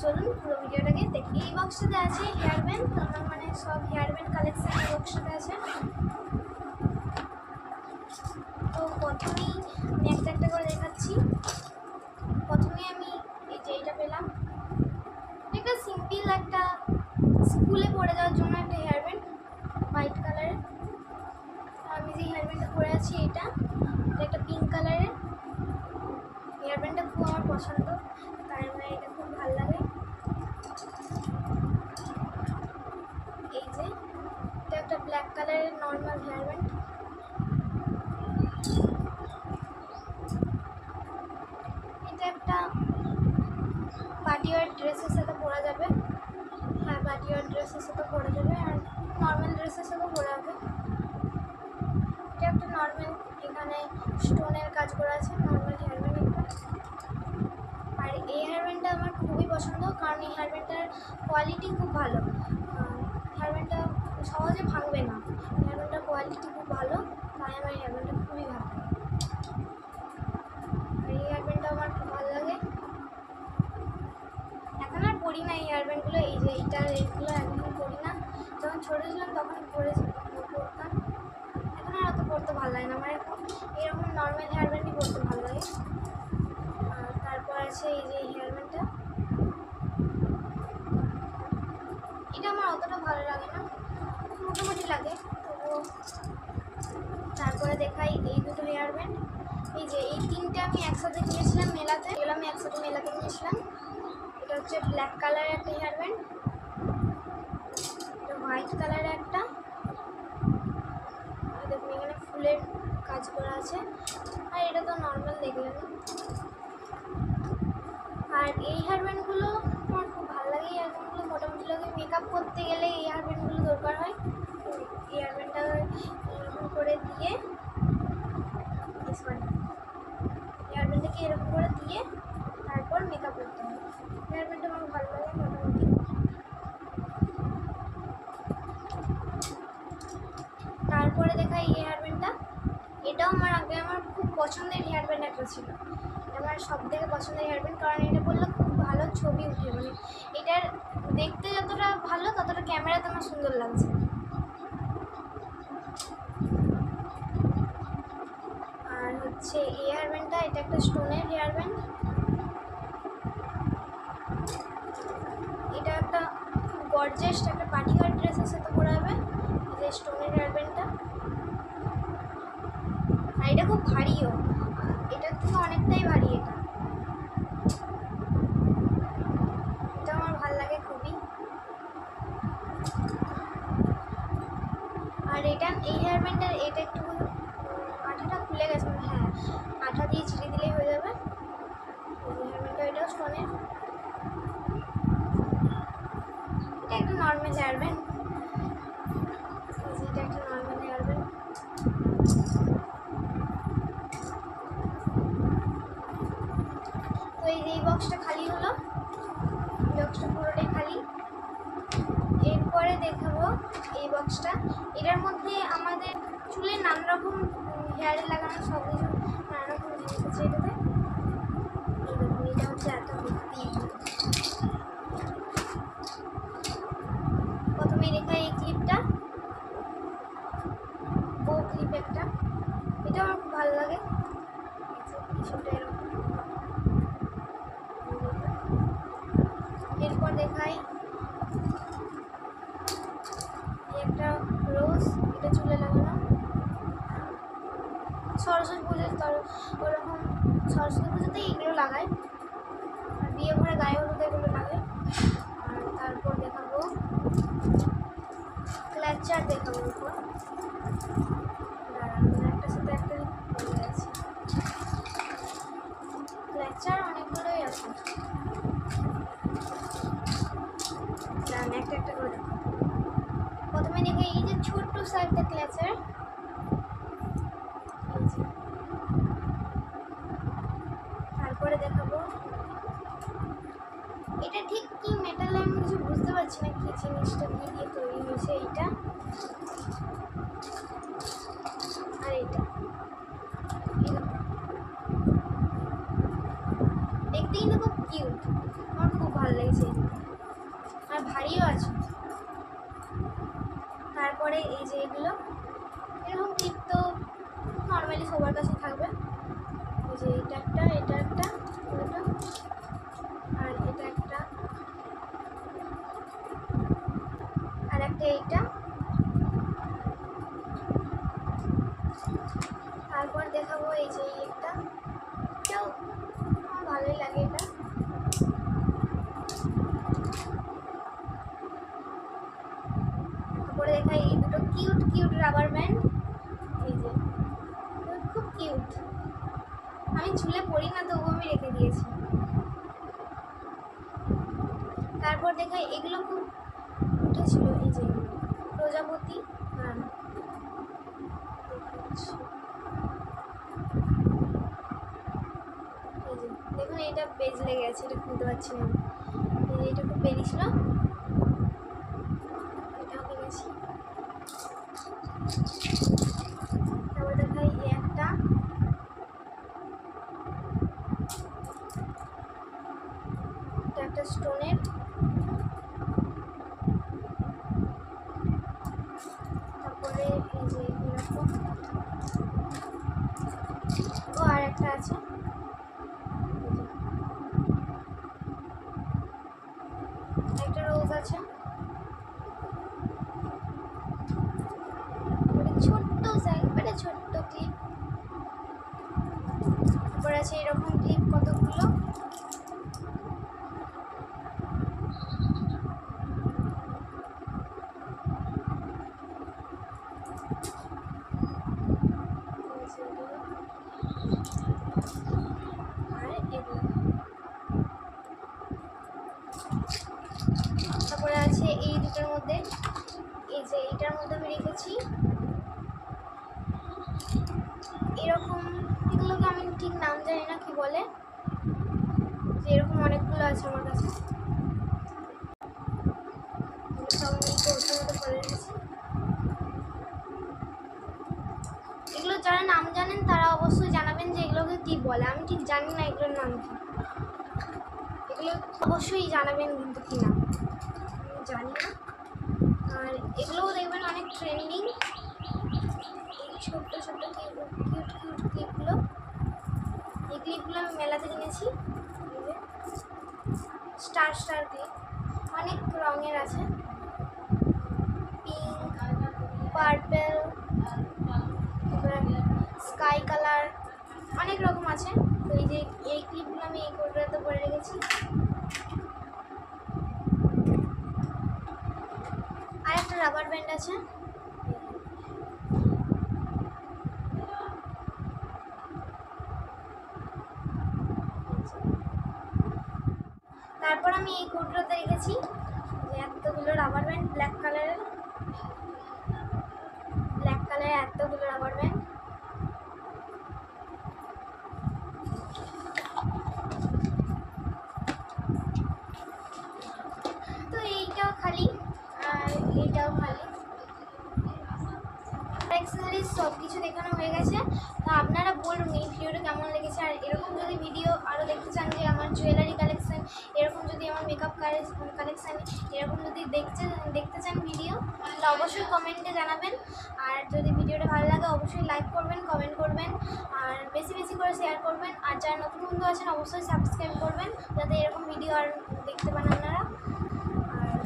চলুন, পুরো ভিডিওটাকে দেখি। এই বক্সটাতে আছে হেয়ার ব্যান্ড আমার মানে সব হেয়ার ব্যান্ড কালেকশন এই বক্সটাতে আছে। তো প্রথমেই আমি একটা একটা করে দেখাচ্ছি। প্রথমে আমি এই যে এইটা পেলাম। একটা সিম্পল একটা স্কুলে পড়ে যাওয়ার জন্য একটা হেয়ার ব্যান্ড হোয়াইট কালারের আমি যে হেয়ার ব্যান্ডটা পরে আছি এটা এটা একটা পিঙ্ক কালারের হেয়ার ব্যান্ডটা খুব আমার পছন্দ তাই আমার এটা খুব ভালো লাগে এই যে এটা একটা ব্ল্যাক কালারের নর্মাল হেয়ার ব্যান্ড এটা একটা পার্টিওয়ার ড্রেসের সাথে পরা যাবে। হ্যাঁ পার্টিওয়ার ড্রেসের সাথে পরা যাবে আর নর্মাল ড্রেসের সাথেও পরা যাবে। এটা একটা নর্মাল এখানে স্টোনের কাজ করা আছে নর্মাল হেয়ার ব্যান্ড আর এই হেয়ার ব্যান্ডটা আমার খুবই পছন্দ, কারণ এই হেয়ার ব্যান্ডটার কোয়ালিটি খুব ভালো। হেয়ার ব্যান্ডটা সহজে ভাঙবে না। হেয়ার ব্যান্ডটার কোয়ালিটি খুব ভালো, তাই আমার হেয়ার ব্যান্ডটা খুবই ভালো। এই হেয়ারব্যান্ডটা আমার খুব ভালো লাগে। এখন আর পরি না এই হেয়ার ব্যান্ডগুলো এই যে এইটার এইগুলো এখন পরি না। যখন ছোটো ছিলাম তখন পরেছি পরতাম এখন আর অত পরতে ভালো লাগে না আমার এখন এরকম নর্মাল হেয়ার ব্যান্ডই পরতে ভালো লাগে। তারপর আছে এই যে হেয়ার ব্যান্ডটা এটা আমার অতটা ভালো লাগে না। লাগে তবুও তারপরে দেখাই এই দুটো হেয়ার ব্যান্ড এই যে এই তিনটে আমি একসাথে কিনেছিলাম মেলাতে, এগুলো আমি একসাথে মেলাতে কিনেছিলাম এটা হচ্ছে ব্ল্যাক কালারের একটা হেয়ার ব্যান্ড এটা হোয়াইট কালারের একটা। দেখুন, এখানে ফুলের কাজ করা আছে। আর এটা তো নর্মাল দেখলেন আর এই হেয়ার ব্যান্ডগুলো আমার খুব ভালো লাগে, এই হেয়ার ব্যান্ডগুলো মোটামুটি লাগে মেকআপ করতে গেলে এই হেয়ার ব্যান্ডগুলো দরকার হয় তো এই হেয়ার ব্যান্ডটা এরকম করে দিয়ে সরি হেয়ার ব্যান্ডটাকে এরকম করে দিয়ে তারপর মেকআপ করতে হবে হেয়ার ব্যান্ডটা আমার ভালো লাগে মোটামুটি তারপরে এই হেয়ার ব্যান্ডটা এটাও আমার আগে আমার খুব পছন্দের হেয়ার ব্যান্ড একটা ছিল। আমার সব থেকে পছন্দের হেয়ার ব্যান্ড কারণ এটা বললে খুব ভালো ছবি উঠে। মানে এটার দেখতে যতটা ভালো, ততটা ক্যামেরাতে আমার সুন্দর লাগছে। আর হচ্ছে এই হেয়ার ব্যান্ডটা এটা একটা স্টোনের হেয়ার ব্যান্ড এটা একটা গর্জেস একটা পার্টি ওয়ার ড্রেসের সাথে পরা হবে। যে স্টোনের হেয়ার ব্যান্ডটা আর এটা খুব ভারীও। এটার থেকে অনেকটাই ভারী এটা। এটা আমার ভালো লাগে খুবই। আর এটা এই হেয়ার ব্যান্ডের এটা একটু আঠাটা খুলে গেছে মানে হ্যাঁ আঠা দিয়ে ছিঁড়ে দিলেই হয়ে যাবে। হেয়ার ব্যান্ডটা এটাও স্টোনের এটা একটা নর্মাল হেয়ার ব্যান্ড এটা একটা নর্মাল হেয়ার ব্যান্ড তো এই যে এই বক্সটা খালি হলো এই বক্সটা পুরোটাই খালি এরপরে দেখাবো এই বক্সটা এটার মধ্যে আমাদের চুলে নানা রকম হেয়ারে লাগানো সব কিছু নানা রকম জিনিস আছে এটাতে। এটা হচ্ছে প্রথমে দেখাই এই ক্লিপটা ও ক্লিপ একটা। এটা আমার খুব ভালো লাগে। কিছুটা এরকম এরপর দেখাই এই একটা রোজ এটা চুলে লাগানো সরস্বতী পুজোতে তার ওরকম সরস্বতী পুজোতেই এগুলো লাগায় আর বিয়ে ঘরে গায়ে হলুদে এগুলো লাগে। আর তারপর দেখাবো। ক্ল্যাচার দেখাবো এরপর দাঁড়ান একটার সাথে একটা বলে আছে ক্ল্যাচার অনেকগুলোই আছে দাঁড়ান একটা একটা করে দেখাবো প্রথমে দেখে এই যে ছোট্ট সাইজটা ক্ল্যাচার তারপরে দেখাবো এটা ঠিক কি মেটাল আমি কিছু বুঝতে কি জিনিসটা কি দিয়ে তৈরি হয়েছে এইটা। আর এইটা। এই দেখো। দেখতে কিন্তু খুব কিউট আমার খুব ভালো লেগেছে। আর ভারীও আছে। তারপরে এই যে এগুলো, এরকম ক্লিপ তো নর্মালি সবার কাছে থাকবে। এই যে এটা একটা এটা একটা এটা আর এটা একটা আর একটা এইটা। তারপর দেখাবো এই যে একটা এটাও ভালোই লাগে এটা। তারপরে দেখাই এই দুটো কিউট কিউট রাবার ব্যান্ড এই যে, খুব কিউট আমি ঝুলে পড়ি না, তবু আমি রেখে দিয়েছি। তারপর দেখাই, এগুলো খুব উঠেছিল, এই যে। প্রজাপতি? আর দেখাচ্ছি। এই যে, দেখুন এটা বেজ লেগে আছে, এটা খুলতে পারছি না এটা খুব বেরিয়েছিল। এটাও কিনেছি তারপর একটা স্টোনের তারপরে এই যে এরকম ও আর একটা আছে এই যে। একটা রোজ আছে তারপরে ছোট্ট একবারে ছোট্ট ক্লিপ তারপর আছে এরকম ক্লিপ কতগুলো এই যে এগুলো। আর এগুলো তারপরে আছে এই দুটোর মধ্যে এই যে এইটার মধ্যে আমি রেখেছি। এরকম, এগুলোকে আমি ঠিক নাম জানি না কি বলে, যে এরকম অনেকগুলো আছে আমার কাছে। এগুলো যারা নাম জানেন তারা অবশ্যই জানাবেন যে এগুলোকে কি বলে। আমি ঠিক জানি না এগুলোর নাম কি। এগুলো অবশ্যই জানাবেন কিন্তু কি নাম। জানি না। এগুলোও দেখবেন অনেক ট্রেন্ডিং এই ছোট্ট ছোট্ট কিউট কিউট ক্লিপগুলো এই ক্লিপগুলো আমি মেলাতে কিনেছি স্টার স্টার ক্লিপ অনেক রঙের আছে। পিঙ্ক পার্পেল স্কাই কালার অনেক রকম আছে। তো এই যে এই ক্লিপগুলো আমি এই কোটাতে পরে রেখেছি আর একটা রাবার ব্যান্ড আছে? তারপর আমি এই কোটটাতে রেখেছি এতগুলো রাবার ব্যান্ড ব্ল্যাক কালারের ব্ল্যাক কালারের এতগুলো রাবার ব্যান্ড সব কিছু দেখানো হয়ে গেছে। তো আপনারা বলুন এই ভিডিওটা কেমন লেগেছে? আর এরকম যদি ভিডিও আরও দেখতে চান যে আমার জুয়েলারি কালেকশান এরকম যদি আমার মেকআপ কালেকশান এরকম যদি দেখতে দেখতে চান ভিডিও তো অবশ্যই কমেন্টে জানাবেন। আর যদি ভিডিওটা ভালো লাগে, অবশ্যই লাইক করবেন কমেন্ট করবেন। আর বেশি বেশি করে শেয়ার করবেন। আর যারা নতুন বন্ধু আছেন, অবশ্যই সাবস্ক্রাইব করবেন, যাতে এরকম ভিডিও আর দেখতে পান আপনারা। আর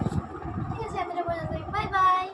ঠিক আছে, এতটা পর্যন্ত বাই বাই